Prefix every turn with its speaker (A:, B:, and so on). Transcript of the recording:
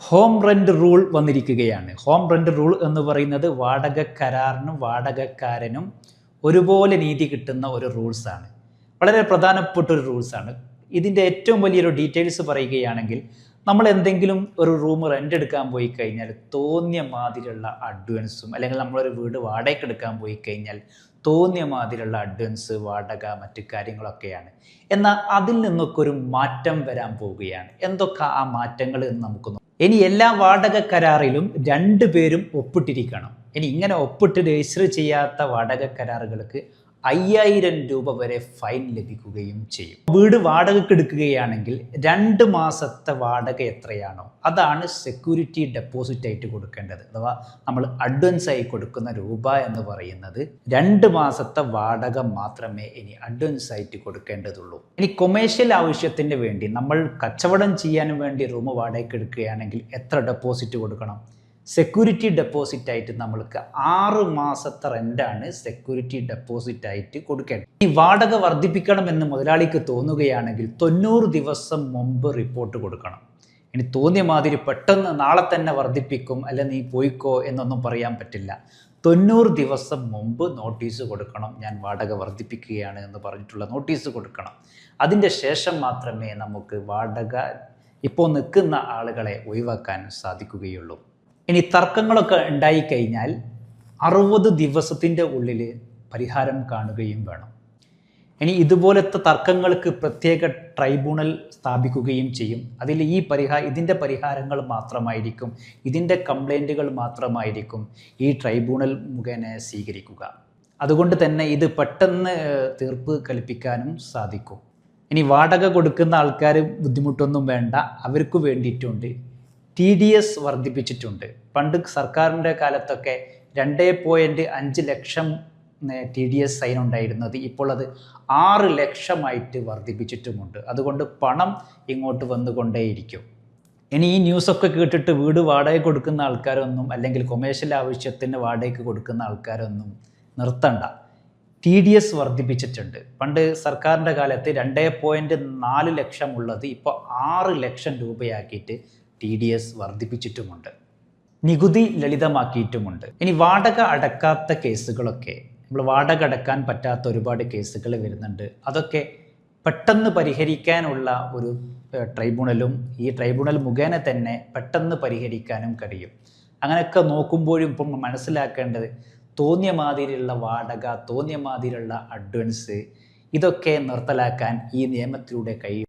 A: Home rent rule വന്നിരിക്കുകയാണ്. Home rent rule എന്ന് പറയുന്നത് വാടക കരാറിനും വാടകക്കാരനും ഒരുപോലെ നീതി കിട്ടുന്ന ഒരു റൂൾസാണ് വളരെ പ്രധാനപ്പെട്ട ഒരു റൂൾസാണ് ഇതിന്റെ ഏറ്റവും വലിയൊരു ഡീറ്റെയിൽസ് പറയുകയാണെങ്കിൽ നമ്മൾ എന്തെങ്കിലും ഒരു റൂം റെന്റ് എടുക്കാൻ പോയി കഴിഞ്ഞാൽ തോന്നിയ മാതിരിയുള്ള അഡ്വാൻസും അല്ലെങ്കിൽ നമ്മളൊരു വീട് വാടകയ്ക്ക് എടുക്കാൻ പോയി കഴിഞ്ഞാൽ തോന്നിയ മാതിരിയുള്ള അഡ്വാൻസ് വാടക മറ്റു കാര്യങ്ങളൊക്കെയാണ്. എന്നാൽ അതിൽ നിന്നൊക്കെ ഒരു മാറ്റം വരാൻ പോവുകയാണ്. എന്തൊക്കെ ആ മാറ്റങ്ങൾ എന്ന് നമുക്ക് ഇനി എല്ലാ വാടക കരാറിലും രണ്ടു പേരും ഒപ്പിട്ടിരിക്കണം. ഇനി ഇങ്ങനെ ഒപ്പിട്ട് രജിസ്റ്റർ ചെയ്യാത്ത വാടക കരാറുകൾക്ക് അയ്യായിരം രൂപ വരെ ഫൈൻ ലഭിക്കുകയും ചെയ്യും. വീട് വാടകയ്ക്ക് എടുക്കുകയാണെങ്കിൽ രണ്ട് മാസത്തെ വാടക എത്രയാണോ അതാണ് സെക്യൂരിറ്റി ഡെപ്പോസിറ്റ് ആയിട്ട് കൊടുക്കേണ്ടത്. അഥവാ നമ്മൾ അഡ്വാൻസ് ആയി കൊടുക്കുന്ന രൂപ എന്ന് പറയുന്നത് രണ്ട് മാസത്തെ വാടക മാത്രമേ ഇനി അഡ്വാൻസ് ആയിട്ട് കൊടുക്കേണ്ടതുള്ളൂ. ഇനി കൊമേഴ്ഷ്യൽ ആവശ്യത്തിന് വേണ്ടി നമ്മൾ കച്ചവടം ചെയ്യാൻ വേണ്ടി റൂം വാടകയ്ക്ക് എടുക്കുകയാണെങ്കിൽ എത്ര ഡെപ്പോസിറ്റ് കൊടുക്കണം? സെക്യൂരിറ്റി ഡെപ്പോസിറ്റ് ആയിട്ട് നമ്മൾക്ക് ആറ് മാസത്തെ റെന്റാണ് സെക്യൂരിറ്റി ഡെപ്പോസിറ്റ് ആയിട്ട് കൊടുക്കേണ്ടത്. ഈ വാടക വർദ്ധിപ്പിക്കണമെന്ന് മുതലാളിക്ക് തോന്നുകയാണെങ്കിൽ തൊണ്ണൂറ് ദിവസം മുമ്പ് റിപ്പോർട്ട് കൊടുക്കണം. ഇനി തോന്നിയ മാതിരി പെട്ടെന്ന് നാളെ തന്നെ വർദ്ധിപ്പിക്കും അല്ല നീ പോയിക്കോ എന്നൊന്നും പറയാൻ പറ്റില്ല. തൊണ്ണൂറ് ദിവസം മുമ്പ് നോട്ടീസ് കൊടുക്കണം. ഞാൻ വാടക വർദ്ധിപ്പിക്കുകയാണ് എന്ന് പറഞ്ഞിട്ടുള്ള നോട്ടീസ് കൊടുക്കണം. അതിന്റെ ശേഷം മാത്രമേ നമുക്ക് വാടക ഇപ്പോൾ നിൽക്കുന്ന ആളുകളെ ഒഴിവാക്കാൻ സാധിക്കുകയുള്ളൂ. ഇനി തർക്കങ്ങളൊക്കെ ഉണ്ടായിക്കഴിഞ്ഞാൽ അറുപത് ദിവസത്തിന്റെ ഉള്ളിൽ പരിഹാരം കാണുകയും വേണം. ഇനി ഇതുപോലത്തെ തർക്കങ്ങൾക്ക് പ്രത്യേക ട്രൈബ്യൂണൽ സ്ഥാപിക്കുകയും ചെയ്യും. അതിൽ ഈ പരിഹാ ഇതിന്റെ പരിഹാരങ്ങൾ മാത്രമായിരിക്കും ഇതിന്റെ കംപ്ലൈന്റുകൾ മാത്രമായിരിക്കും ഈ ട്രൈബ്യൂണൽ മുഖേന സ്വീകരിക്കുക. അതുകൊണ്ട് തന്നെ ഇത് പെട്ടെന്ന് തീർപ്പ് കൽപ്പിക്കാനും സാധിക്കും. ഇനി വാടക കൊടുക്കുന്ന ആൾക്കാർ ബുദ്ധിമുട്ടൊന്നും വേണ്ട അവർക്ക് വേണ്ടിയിട്ടുണ്ട്. ടി ഡി എസ് വർദ്ധിപ്പിച്ചിട്ടുണ്ട്. പണ്ട് സർക്കാരിന്റെ കാലത്തൊക്കെ രണ്ടേ പോയിന്റ് അഞ്ച് lakh T D S sign ഉണ്ടായിരുന്നത് ഇപ്പോൾ അത് ആറ് ലക്ഷമായിട്ട് വർദ്ധിപ്പിച്ചിട്ടുമുണ്ട്. അതുകൊണ്ട് പണം ഇങ്ങോട്ട് വന്നുകൊണ്ടേയിരിക്കും. ഇനി ഈ ന്യൂസൊക്കെ കേട്ടിട്ട് വീട് വാടക കൊടുക്കുന്ന ആൾക്കാരൊന്നും അല്ലെങ്കിൽ കൊമേഴ്ഷ്യൽ ആവശ്യത്തിന് വാടകയ്ക്ക് കൊടുക്കുന്ന ആൾക്കാരൊന്നും നിർത്തണ്ട. ടി ഡി എസ് വർദ്ധിപ്പിച്ചിട്ടുണ്ട്. പണ്ട് സർക്കാരിന്റെ കാലത്ത് രണ്ടേ പോയിന്റ് നാല് ലക്ഷം ഉള്ളത് ഇപ്പോൾ ആറ് ലക്ഷം രൂപയാക്കിയിട്ട് ടി ഡി എസ് വർദ്ധിപ്പിച്ചിട്ടുമുണ്ട്. നികുതി ലളിതമാക്കിയിട്ടുമുണ്ട്. ഇനി വാടക അടക്കാത്ത കേസുകളൊക്കെ നമ്മൾ വാടക അടക്കാൻ പറ്റാത്ത ഒരുപാട് കേസുകൾ വരുന്നുണ്ട്. അതൊക്കെ പെട്ടെന്ന് പരിഹരിക്കാനുള്ള ഒരു ട്രൈബ്യൂണലും ഈ ട്രൈബ്യൂണൽ മുഖേന തന്നെ പെട്ടെന്ന് പരിഹരിക്കാനും കഴിയും. അങ്ങനെയൊക്കെ നോക്കുമ്പോഴും ഇപ്പം മനസ്സിലാക്കേണ്ടത് തോന്നിയ മാതിരിയുള്ള വാടക തോന്നിയ മാതിരിയുള്ള അഡ്വാൻസ് ഇതൊക്കെ നിർത്തലാക്കാൻ ഈ നിയമത്തിലൂടെ കഴിയും.